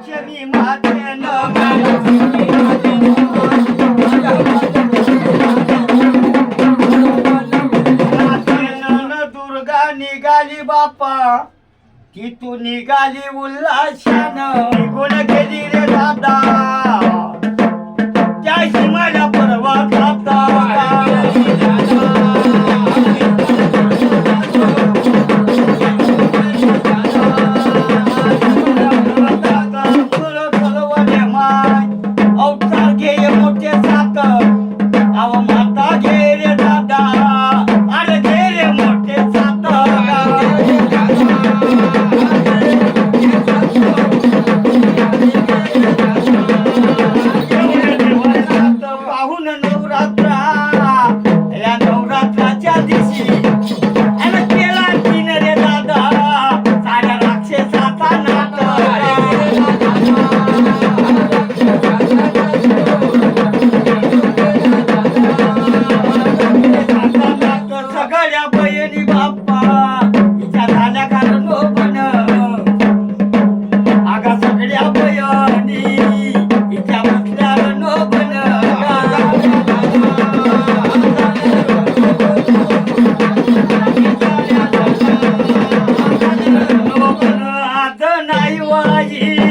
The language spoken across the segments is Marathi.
क्षमी दुर्गा निघाली बापा तिथून निघाली उल्हासन. निघून गेली रे दादा. Yeah.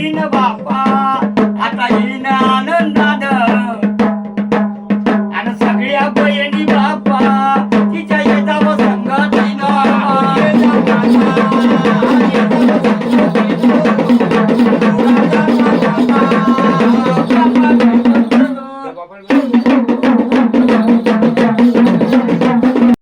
అయిన బాపా